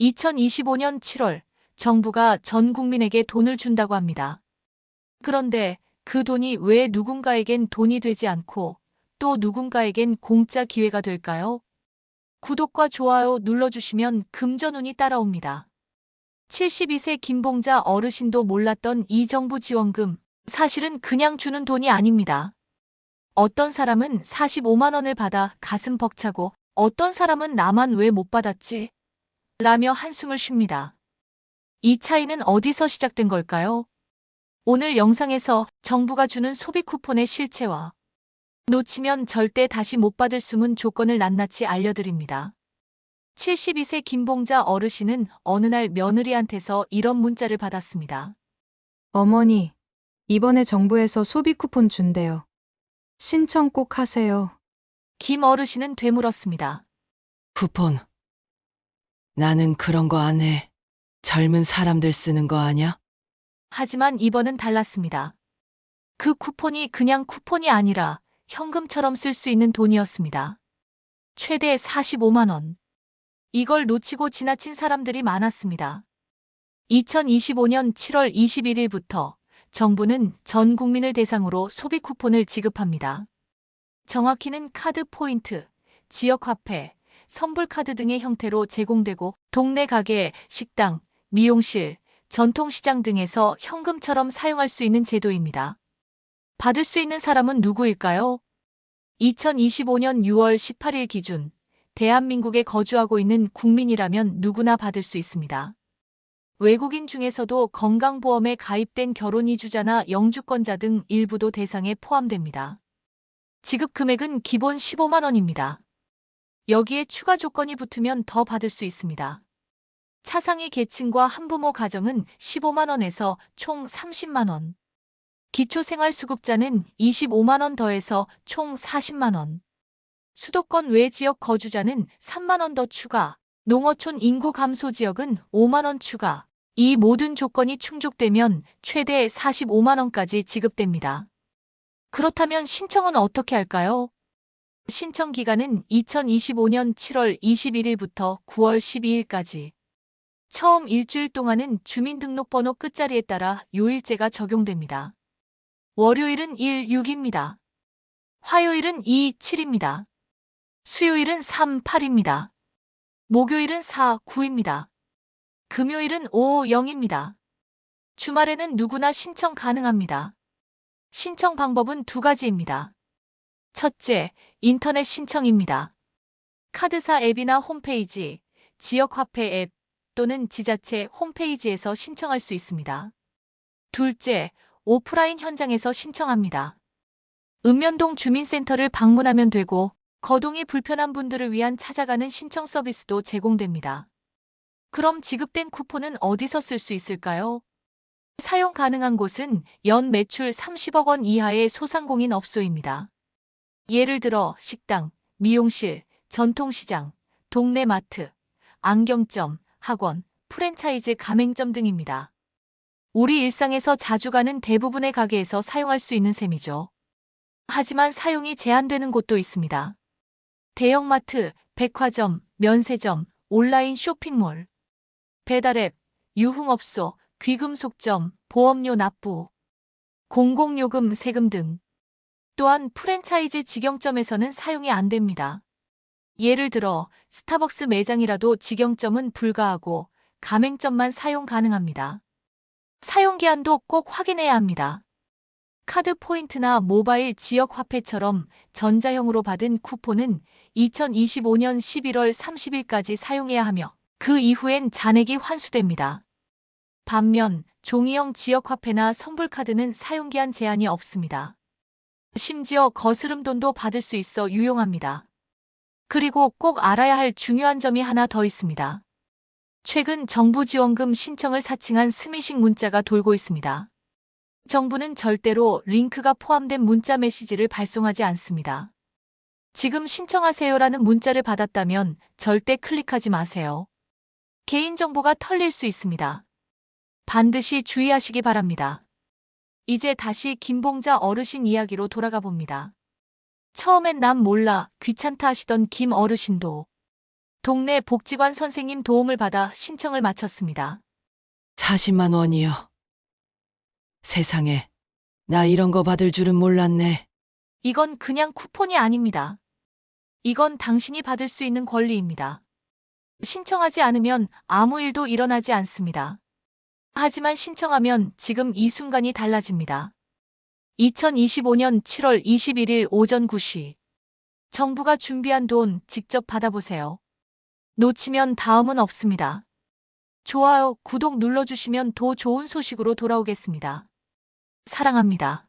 2025년 7월 정부가 전 국민에게 돈을 준다고 합니다. 그런데 그 돈이 왜 누군가에겐 돈이 되지 않고 또 누군가에겐 공짜 기회가 될까요? 구독과 좋아요 눌러주시면 금전운이 따라옵니다. 72세 김봉자 어르신도 몰랐던 이 정부 지원금, 사실은 그냥 주는 돈이 아닙니다. 어떤 사람은 45만 원을 받아 가슴 벅차고 어떤 사람은 나만 왜 못 받았지? 라며 한숨을 쉽니다. 이 차이는 어디서 시작된 걸까요? 오늘 영상에서 정부가 주는 소비 쿠폰의 실체와 놓치면 절대 다시 못 받을 숨은 조건을 낱낱이 알려드립니다. 72세 김봉자 어르신은 어느 날 며느리한테서 이런 문자를 받았습니다. 어머니, 이번에 정부에서 소비 쿠폰 준대요. 신청 꼭 하세요. 김 어르신은 되물었습니다. 쿠폰. 나는 그런 거 안 해. 젊은 사람들 쓰는 거 아냐? 하지만 이번은 달랐습니다. 그 쿠폰이 그냥 쿠폰이 아니라 현금처럼 쓸 수 있는 돈이었습니다. 최대 45만 원. 이걸 놓치고 지나친 사람들이 많았습니다. 2025년 7월 21일부터 정부는 전 국민을 대상으로 소비 쿠폰을 지급합니다. 정확히는 카드 포인트, 지역 화폐, 선불 카드 등의 형태로 제공되고 동네 가게, 식당, 미용실, 전통시장 등에서 현금처럼 사용할 수 있는 제도입니다. 받을 수 있는 사람은 누구일까요? 2025년 6월 18일 기준 대한민국에 거주하고 있는 국민이라면 누구나 받을 수 있습니다. 외국인 중에서도 건강보험에 가입된 결혼 이주자나 영주권자 등 일부도 대상에 포함됩니다. 지급 금액은 기본 15만 원입니다. 여기에 추가 조건이 붙으면 더 받을 수 있습니다. 차상위 계층과 한부모 가정은 15만 원에서 총 30만 원. 기초생활수급자는 25만 원 더해서 총 40만 원. 수도권 외 지역 거주자는 3만 원 더 추가. 농어촌 인구 감소 지역은 5만 원 추가. 이 모든 조건이 충족되면 최대 45만 원까지 지급됩니다. 그렇다면 신청은 어떻게 할까요? 신청 기간은 2025년 7월 21일부터 9월 12일까지. 처음 일주일 동안은 주민등록번호 끝자리에 따라 요일제가 적용됩니다. 월요일은 1, 6입니다. 화요일은 2, 7입니다. 수요일은 3, 8입니다. 목요일은 4, 9입니다. 금요일은 5, 0입니다. 주말에는 누구나 신청 가능합니다. 신청 방법은 두 가지입니다. 첫째, 인터넷 신청입니다. 카드사 앱이나 홈페이지, 지역화폐 앱 또는 지자체 홈페이지에서 신청할 수 있습니다. 둘째, 오프라인 현장에서 신청합니다. 읍면동 주민센터를 방문하면 되고 거동이 불편한 분들을 위한 찾아가는 신청 서비스도 제공됩니다. 그럼 지급된 쿠폰은 어디서 쓸 수 있을까요? 사용 가능한 곳은 연 매출 30억 원 이하의 소상공인 업소입니다. 예를 들어 식당, 미용실, 전통시장, 동네 마트, 안경점, 학원, 프랜차이즈 가맹점 등입니다. 우리 일상에서 자주 가는 대부분의 가게에서 사용할 수 있는 셈이죠. 하지만 사용이 제한되는 곳도 있습니다. 대형마트, 백화점, 면세점, 온라인 쇼핑몰, 배달앱, 유흥업소, 귀금속점, 보험료 납부, 공공요금 세금 등. 또한 프랜차이즈 직영점에서는 사용이 안 됩니다. 예를 들어 스타벅스 매장이라도 직영점은 불가하고 가맹점만 사용 가능합니다. 사용 기한도 꼭 확인해야 합니다. 카드 포인트나 모바일 지역 화폐처럼 전자형으로 받은 쿠폰은 2025년 11월 30일까지 사용해야 하며 그 이후엔 잔액이 환수됩니다. 반면 종이형 지역 화폐나 선불카드는 사용기한 제한이 없습니다. 심지어 거스름돈도 받을 수 있어 유용합니다. 그리고 꼭 알아야 할 중요한 점이 하나 더 있습니다. 최근 정부 지원금 신청을 사칭한 스미싱 문자가 돌고 있습니다. 정부는 절대로 링크가 포함된 문자 메시지를 발송하지 않습니다. 지금 신청하세요라는 문자를 받았다면 절대 클릭하지 마세요. 개인정보가 털릴 수 있습니다. 반드시 주의하시기 바랍니다. 이제 다시 김봉자 어르신 이야기로 돌아가 봅니다. 처음엔 난 몰라 귀찮다 하시던 김 어르신도 동네 복지관 선생님 도움을 받아 신청을 마쳤습니다. 40만 원이요. 세상에, 나 이런 거 받을 줄은 몰랐네. 이건 그냥 쿠폰이 아닙니다. 이건 당신이 받을 수 있는 권리입니다. 신청하지 않으면 아무 일도 일어나지 않습니다. 하지만 신청하면 지금 이 순간이 달라집니다. 2025년 7월 21일 오전 9시. 정부가 준비한 돈 직접 받아보세요. 놓치면 다음은 없습니다. 좋아요, 구독 눌러주시면 더 좋은 소식으로 돌아오겠습니다. 사랑합니다.